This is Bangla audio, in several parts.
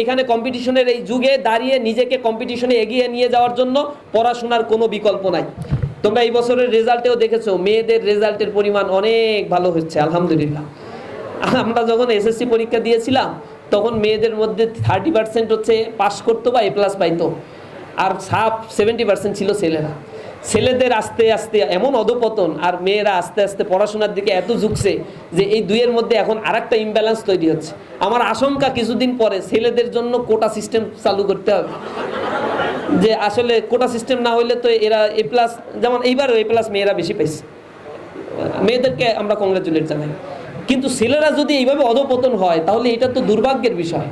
এখানে কম্পিটিশনের এই যুগে দাঁড়িয়ে নিজেকে কম্পিটিশনে এগিয়ে নিয়ে যাওয়ার জন্য পড়াশোনার কোনো বিকল্প নাই। তোমরা এই বছরের রেজাল্টেও দেখেছ, মেয়েদের রেজাল্টের পরিমাণ অনেক ভালো হচ্ছে, আলহামদুলিল্লাহ। আমরা যখন এসএসসি পরীক্ষা দিয়েছিলাম, তখন মেয়েদের মধ্যে থার্টি পার্সেন্ট হচ্ছে পাস করতো বা এ প্লাস পাইতো, আর সাপ সেভেন্টি পার্সেন্ট ছিল ছেলেরা। ছেলেদের আস্তে আস্তে এমন অধপতন আর মেয়েরা আস্তে আস্তে পড়াশোনার দিকে এত ঝুঁকছে যে এই দুইয়ের মধ্যে এখন আরেকটা ইমব্যালেন্স তৈরি হচ্ছে। আমার আশঙ্কা কিছুদিন পরে ছেলেদের জন্য কোটা সিস্টেম চালু করতে হবে। যে আসলে কোটা সিস্টেম না হইলে তো এরা এ প্লাস যেমন এইবারও এ প্লাস মেয়েরা বেশি পাইছে। মেয়েদেরকে আমরা কংগ্রাচুলেট জানাই। কিন্তু ছেলেরা যদি এইভাবে অধপতন হয়, তাহলে এটা তো দুর্ভাগ্যের বিষয়।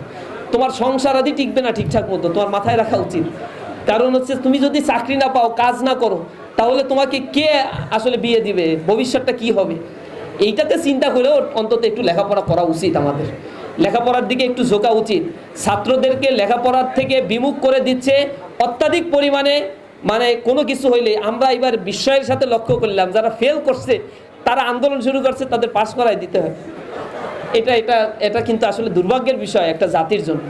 তোমার সংসার আদি টিকবে না ঠিকঠাক মতো, তোমার মাথায় রাখা উচিত। কারণ হচ্ছে তুমি যদি চাকরি না পাও, কাজ না করো, তাহলে তোমাকে কে আসলে বিয়ে দিবে? ভবিষ্যৎটা কি হবে? এইটাতে চিন্তা করেও অন্তত একটু লেখাপড়া করা উচিত আমাদের। লেখাপড়ার দিকে একটু ঝোঁকা উচিত। ছাত্রদেরকে লেখাপড়ার থেকে বিমুখ করে দিচ্ছে অত্যাধিক পরিমাণে মানে কোনো কিছু হইলে। আমরা এবার বিস্ময়ের সাথে লক্ষ্য করলাম, যারা ফেল করছে, তারা আন্দোলন শুরু করছে, তাদের পাশ করাই দিতে হয়। এটা এটা এটা কিন্তু আসলে দুর্ভাগ্যের বিষয় একটা জাতির জন্য।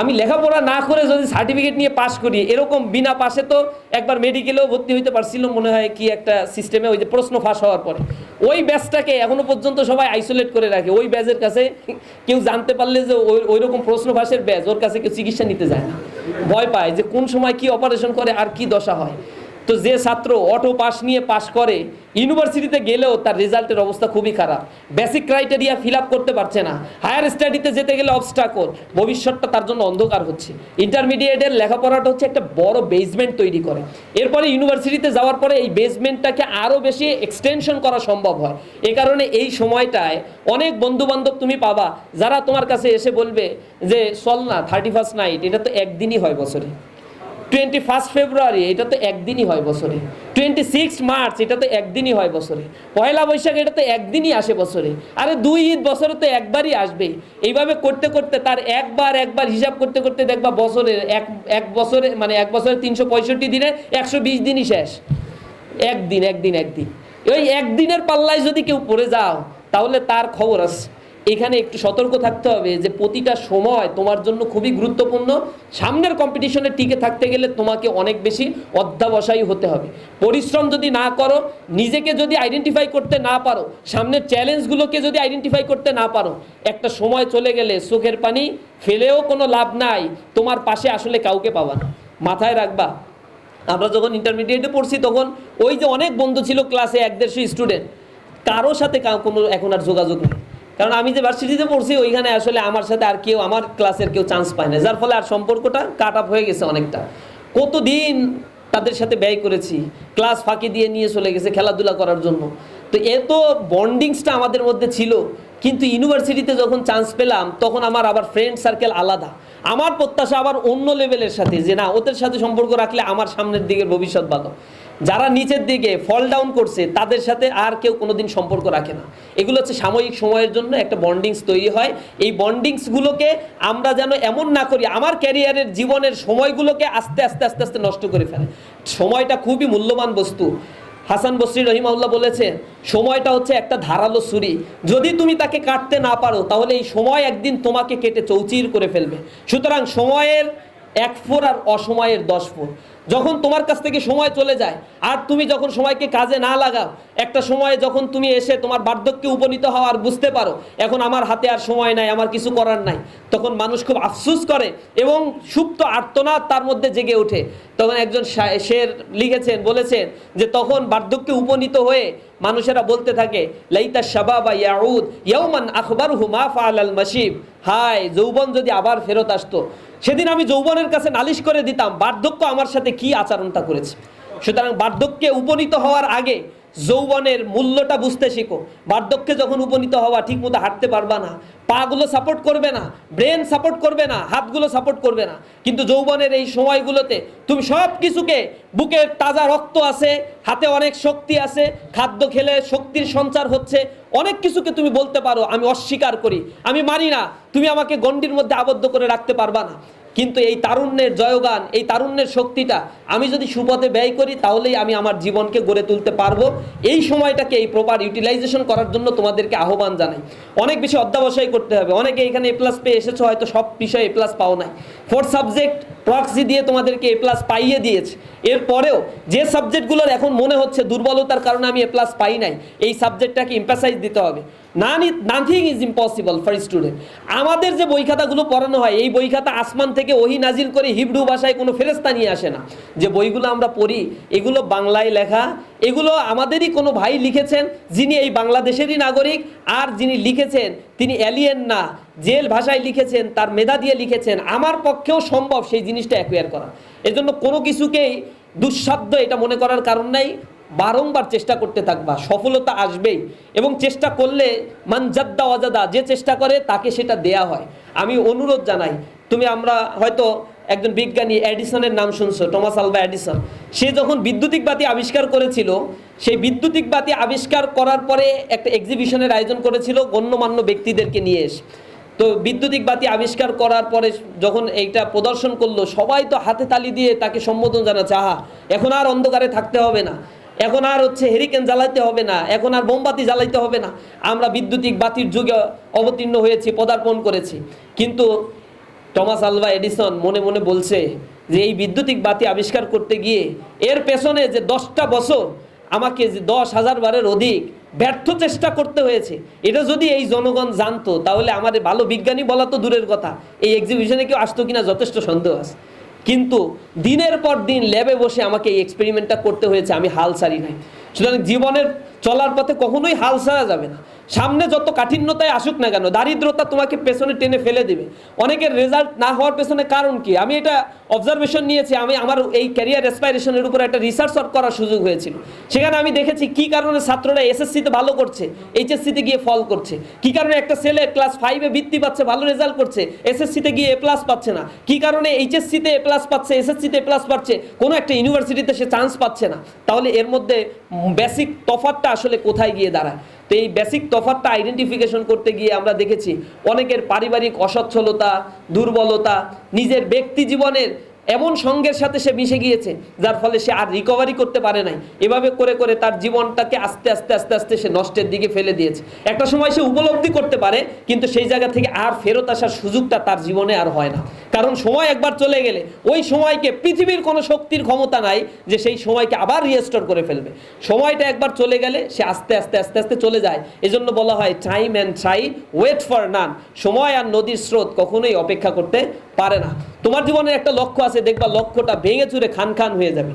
আমি লেখাপড়া না করে যদি সার্টিফিকেট নিয়ে পাশ করি, এরকম বিনা পাশে তো একবার মেডিকেলেও ভর্তি হইতে পারছিল মনে হয় কি একটা সিস্টেমে ওই যে প্রশ্ন ফাঁস হওয়ার পরে। ওই ব্যাচটাকে এখনও পর্যন্ত সবাই আইসোলেট করে রাখে। ওই ব্যাচের কাছে কেউ জানতে পারলে যে ওই ওই রকম প্রশ্ন ফাঁসের ব্যাচ ওর কাছে কেউ চিকিৎসা নিতে যায় না। ভয় পায় যে কোন সময় কি অপারেশন করে আর কি দশা হয়। তো যে ছাত্র অটো পাস নিয়ে পাস করে ইউনিভার্সিটিতে গেলেও তার রেজাল্টের অবস্থা খুবই খারাপ। বেসিক ক্রাইটেরিয়া ফিল করতে পারছে না। হায়ার স্টাডিতে যেতে গেলে অবস্টাকল ভবিষ্যৎটা তার জন্য অন্ধকার হচ্ছে। ইন্টারমিডিয়েটের লেখাপড়াটা হচ্ছে একটা বড় বেসমেন্ট তৈরি করে। এরপরে ইউনিভার্সিটিতে যাওয়ার পরে এই বেসমেন্টটাকে আরও বেশি এক্সটেনশন করা সম্ভব হয়। এ কারণে এই সময়টায় অনেক বন্ধু বান্ধব তুমি পাবা, যারা তোমার কাছে এসে বলবে যে, চল না থার্টি ফার্স্ট নাইট এটা তো একদিনই হয় বছরে। টোয়েন্টি ফার্স্ট ফেব্রুয়ারি এটা তো একদিনই হয় বছরে। টোয়েন্টি সিক্স মার্চ এটা তো একদিনই হয় বছরে। পয়লা বৈশাখ এটা তো একদিনই আসে বছরে। আরে দুই ঈদ বছরে তো একবারই আসবে এইভাবে করতে করতে তার একবার একবার হিসাব করতে করতে দেখবা বছরে এক এক বছরে মানে এক বছরে তিনশো পঁয়ষট্টি দিনে একশো বিশ দিনই শেষ। একদিন একদিন একদিন। ওই একদিনের পাল্লায় যদি কেউ পড়ে যাও, তাহলে তার খবর আছে। এখানে একটু সতর্ক থাকতে হবে যে প্রতিটা সময় তোমার জন্য খুবই গুরুত্বপূর্ণ। সামনের কম্পিটিশনে টিকে থাকতে গেলে তোমাকে অনেক বেশি অধ্যাবসায়ী হতে হবে। পরিশ্রম যদি না করো, নিজেকে যদি আইডেন্টিফাই করতে না পারো, সামনের চ্যালেঞ্জগুলোকে যদি আইডেন্টিফাই করতে না পারো, একটা সময় চলে গেলে চোখের পানি ফেলেও কোনো লাভ নাই, তোমার পাশে আসলে কাউকে পাবা না। মাথায় রাখবা, আমরা যখন ইন্টারমিডিয়েটে পড়ছি তখন ওই যে অনেক বন্ধু ছিল ক্লাসে এক দেড়শো স্টুডেন্ট কারোর সাথে কোনো এখন আর যোগাযোগ নেই। কারণ আমি যে ভার্সিটিতে পড়ছি, ওইখানে আসলে আমার সাথে আর কেউ, আমার ক্লাসের কেউ চান্স পায় না। যার ফলে আর সম্পর্কটা কাট আপ হয়ে গেছে অনেকটা। কতদিন তাদের সাথে ব্যয় করেছি? ক্লাস ফাঁকি দিয়ে নিয়ে চলে গেছে খেলাধুলা করার জন্য। তো এত বন্ডিংসটা আমাদের মধ্যে ছিল, কিন্তু ইউনিভার্সিটিতে যখন চান্স পেলাম, তখন আমার আবার ফ্রেন্ড সার্কেল আলাদা। আমার প্রত্যাশা আবার অন্য লেভেলের সাথে যে না, ওদের সাথে সম্পর্ক রাখলে আমার সামনের দিকের ভবিষ্যৎ ভালো। যারা নিচের দিকে ফল ডাউন করছে, তাদের সাথে আর কেউ কোনোদিন সম্পর্ক রাখে না। এগুলো হচ্ছে সাময়িক সময়ের জন্য একটা বন্ডিংস তৈরি হয়। এই বন্ডিংসগুলোকে আমরা যেন এমন না করি, আমার ক্যারিয়ারের জীবনের সময়গুলোকে আস্তে আস্তে আস্তে আস্তে নষ্ট করে ফেলে। সময়টা খুবই মূল্যবান বস্তু। হাসান বসরি রহিমাউল্লাহ বলেছেন সময়টা হচ্ছে একটা ধারালো ছুরি। যদি তুমি তাকে কাটতে না পারো, তাহলে এই সময় একদিন তোমাকে কেটে চৌচির করে ফেলবে। সুতরাং সময়ের এক ফোর আর অসময়ের দশ ফোর যখন তোমার কাছ থেকে সময় চলে যায়, আর তুমি যখন সময়কে কাজে না লাগাও, একটা সময়ে যখন তুমি এসে তোমার বার্ধক্যে উপনীত হও আর বুঝতে পারো, এখন আমার হাতে আর সময় নাই, আমার কিছু করার নাই, তখন মানুষ খুব আফসুস করে এবং সুপ্ত আর্তনাদ তার মধ্যে জেগে ওঠে। তখন একজন শের লিখেছেন, বলেছেন যে তখন বার্ধক্যে উপনীত হয়ে মানুষেরা বলতে থাকে, লাইতা শাবাবা ইয়াউদ, ইয়াউমান আখবারহু মা ফাআলাল মাসিব হায়, যৌবন যদি আবার ফেরত আসতো। সেদিন আমি যৌবনের কাছে নালিশ করে দিতাম, বার্ধক্য আমার সাথে কি আচরণটা করেছে? সুতরাং বার্ধক্যে উপনীত হওয়ার আগে যৌবনের মূল্যটা বুঝতে শেখো। বার্ধক্যে যখন উপনীত হওয়া ঠিক মতো হাঁটতে পারবা না, পাগুলো সাপোর্ট করবে না ব্রেন সাপোর্ট করবে না, হাতগুলো সাপোর্ট করবে না। কিন্তু যৌবনের এই সময়গুলোতে তুমি সব কিছুকে বুকের তাজা রক্ত আছে, হাতে অনেক শক্তি আছে, খাদ্য খেলে শক্তির সঞ্চার হচ্ছে, অনেক কিছুকে তুমি বলতে পারো, আমি অস্বীকার করি। আমি মানি না, তুমি আমাকে গণ্ডির মধ্যে আবদ্ধ করে রাখতে পারবা না। কিন্তু এই তারুণ্যের জয়গান, এই তারুণ্যের শক্তিটা আমি যদি সুপথে ব্যয় করি, তাহলেই আমি আমার জীবনকে গড়ে তুলতে পারব। এই সময়টাকে এই প্রপার ইউটিলাইজেশন করার জন্য তোমাদেরকে আহ্বান জানাই। অনেক বেশি অধ্যাবসায় করতে হবে। অনেকে এখানে এ প্লাস পেয়ে এসেছ, হয়তো সব বিষয়ে এ প্লাস পাও নাই। ফোর্থ সাবজেক্ট প্রক্সি দিয়ে তোমাদেরকে এ প্লাস পাইয়ে দিয়েছে। এরপরেও যে সাবজেক্টগুলোর এখন মনে হচ্ছে দুর্বলতার কারণে আমি এ প্লাস পাই নাই, এই সাবজেক্টটাকে ইম্পাসাইজ দিতে হবে। Nothing is impossible for student আমাদের যে বই খাতাগুলো পড়ানো হয়, এই বই খাতা আসমান থেকে ওহি নাজিল করে হিব্রু ভাষায় কোনো ফেরেস্তা নিয়ে আসে না। যে বইগুলো আমরা পড়ি, এগুলো বাংলায় লেখা, এগুলো আমাদেরই কোনো ভাই লিখেছেন যিনি এই বাংলাদেশেরই নাগরিক, আর যিনি লিখেছেন তিনি অ্যালিয়েন না। জেল ভাষায় লিখেছেন, তার মেধা দিয়ে লিখেছেন। আমার পক্ষেও সম্ভব সেই জিনিসটা অ্যাকোয়ার করা। এজন্য কোনো কিছুকেই দুঃসাধ্য এটা মনে করার কারণ নাই। বারংবার চেষ্টা করতে থাকবা, সফলতা আসবেই এবং চেষ্টা করলে মানজাদ্দা ওয়াজাদা, যে চেষ্টা করে তাকে সেটা দেয়া হয়। আমি অনুরোধ জানাই, তুমি আমরা হয়তো একজন বিজ্ঞানী এডিসনের নাম শুনছো, টমাস আলভা এডিসন। সে যখন বিদ্যুতিক বাতি আবিষ্কার করেছিল, সেই বিদ্যুতিক বাতি আবিষ্কার করার পরে একটা এক্সিবিশনের আয়োজন করেছিল গণ্যমান্য ব্যক্তিদেরকে নিয়ে এসে। তো বিদ্যুতিক বাতি আবিষ্কার করার পরে যখন এইটা প্রদর্শন করল, সবাই তো হাতে তালি দিয়ে তাকে সম্বোধন জানাচ্ছে, আহা, এখন আর অন্ধকারে থাকতে হবে না। এখন আর হচ্ছে হেরিকেন জ্বালাইতে হবে না, এখন আর মোমবাতি জ্বালাইতে হবে না। আমরা বিদ্যুতিক বাতির যুগে অবতীর্ণ হয়েছি, পদার্পণ করেছি। কিন্তু টমাস আলভা এডিসন মনে মনে বলছে যে এই বিদ্যুতিক বাতি আবিষ্কার করতে গিয়ে এর পেছনে যে দশটা বছর আমাকে যে দশ হাজার বারের অধিক ব্যর্থ চেষ্টা করতে হয়েছে, এটা যদি এই জনগণ জানতো, তাহলে আমাদের ভালো বিজ্ঞানী বলা তো দূরের কথা। এই এক্সিবিশনে কেউ আসতো কিনা যথেষ্ট সন্দেহ আছে। কিন্তু দিনের পর দিন ল্যাবে বসে আমাকে এই এক্সপেরিমেন্টটা করতে হয়েছে, আমি হাল ছাড়ি নাই। সুতরাং জীবনের চলার পথে কখনোই হাল ছাড়া যাবে না। সামনে যত কাঠিন্যতায় আসুক না কেন, দারিদ্রতা তোমাকে পেছনে টেনে ফেলে দিবে। অনেকের রেজাল্ট না হওয়ার পেছনে কারণ কি? আমি এটা অবজারভেশন নিয়েছি, আমি আমার এই ক্যারিয়ার অ্যাসপাইরেশনের উপর একটা রিসার্চ করার সুযোগ হয়েছিল। সেখানে আমি দেখেছি কি কারণে ছাত্ররা এসএসসিতে ভালো করছে এইচএসসিতে গিয়ে ফল করছে। কি কারণে একটা ছেলে ক্লাস ফাইভে বৃত্তি পাচ্ছে, ভালো রেজাল্ট করছে এসএসসিতে গিয়ে এ প্লাস পাচ্ছে না? কি কারণে এইচএসসিতে এ প্লাস পাচ্ছে এসএসসিতে এ প্লাস পাচ্ছে? কোনো একটা ইউনিভার্সিটিতে সে চান্স পাচ্ছে না। তাহলে এর মধ্যে বেসিক তফাতটা আসলে কোথায় গিয়ে দাঁড়ায়? তো এই বেসিক তফাতটা আইডেন্টিফিকেশন করতে গিয়ে আমরা দেখেছি, অনেকের পারিবারিক অসচ্ছলতা, দুর্বলতা, নিজের ব্যক্তি জীবনের এমন সঙ্গের সাথে সে মিশে গিয়েছে, যার ফলে সে আর রিকভারি করতে পারে নাই। এভাবে করে করে তার জীবনটাকে আস্তে আস্তে আস্তে আস্তে সে নষ্টের দিকে ফেলে দিয়েছে। একটা সময় সে উপলব্ধি করতে পারে, কিন্তু সেই জায়গা থেকে আর ফেরত আসার সুযোগটা তার জীবনে আর হয় না। কারণ সময় একবার চলে গেলে ওই সময়কে পৃথিবীর কোনো শক্তির ক্ষমতা নাই যে সেই সময়কে আবার রিস্টোর করে ফেলবে। সময়টা একবার চলে গেলে সে আস্তে আস্তে আস্তে আস্তে চলে যায়। এজন্য বলা হয় time and tide wait for none সময় আর নদীর স্রোত কখনোই অপেক্ষা করতে পারে না। তোমার জীবনে একটা লক্ষ্য আছে, দেখবা লক্ষ্যটা ভেঙে চুরে খান খান হয়ে যাবে।